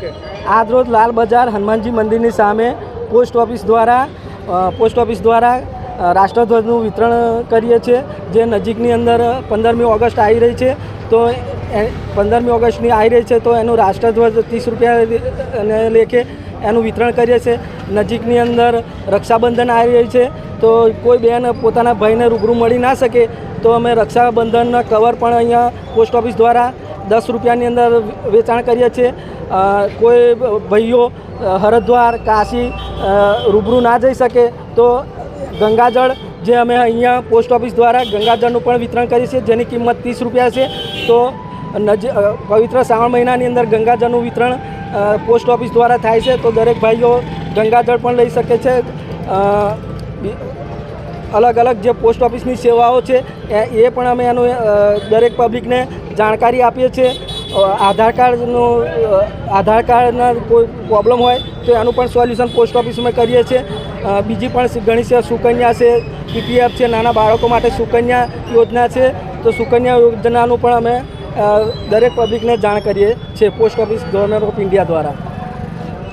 Okay. આજરોજ લાલ બજાર હનુમાનજી મંદિરની સામે પોસ્ટ ઓફિસ દ્વારા પોસ્ટ ઓફિસ દ્વારા રાષ્ટ્રધ્વજનું વિતરણ કરીએ છીએ, જે નજીકની અંદર પંદરમી ઓગસ્ટ આવી રહી છે, તો પંદરમી ઓગસ્ટની આવી રહી છે, તો એનું રાષ્ટ્રધ્વજ ત્રીસ રૂપિયાને લેખે એનું વિતરણ કરીએ છીએ. નજીકની અંદર રક્ષાબંધન આવી રહી છે, તો કોઈ બેન પોતાના ભાઈને રૂબરૂ મળી ના શકે, તો અમે રક્ષાબંધનના કવર પણ અહીંયા પોસ્ટ ઓફિસ દ્વારા દસ રૂપિયાની અંદર વેચાણ કરીએ છીએ. કોઈ ભાઈઓ હરદ્વાર, કાશી રૂબરૂ ના જઈ શકે તો ગંગાજળ જે અમે અહીંયા પોસ્ટ ઓફિસ દ્વારા ગંગાજળનું પણ વિતરણ કરીએ છીએ, જેની કિંમત ત્રીસ રૂપિયા છે. તો પવિત્ર શ્રાવણ મહિનાની અંદર ગંગાજળનું વિતરણ પોસ્ટ ઓફિસ દ્વારા થાય છે. તો દરેક ભાઈઓ ગંગાજળ પણ લઈ શકે છે. અલગ અલગ જે પોસ્ટ ઓફિસની સેવાઓ છે, એ એ પણ અમે એનું દરેક પબ્લિકને જાણકારી આપીએ છીએ. આધાર કાર્ડનું આધાર કાર્ડના કોઈ પ્રોબ્લેમ હોય તો એનું પણ સોલ્યુશન પોસ્ટ ઓફિસમાં કરીએ છીએ. બીજી પણ ઘણી છે સુકન્યા છે, પીપીએફ છે, નાના બાળકો માટે સુકન્યા યોજના છે. તો સુકન્યા યોજનાનું પણ અમે દરેક પબ્લિકને જાણ કરીએ છીએ post office government of India દ્વારા.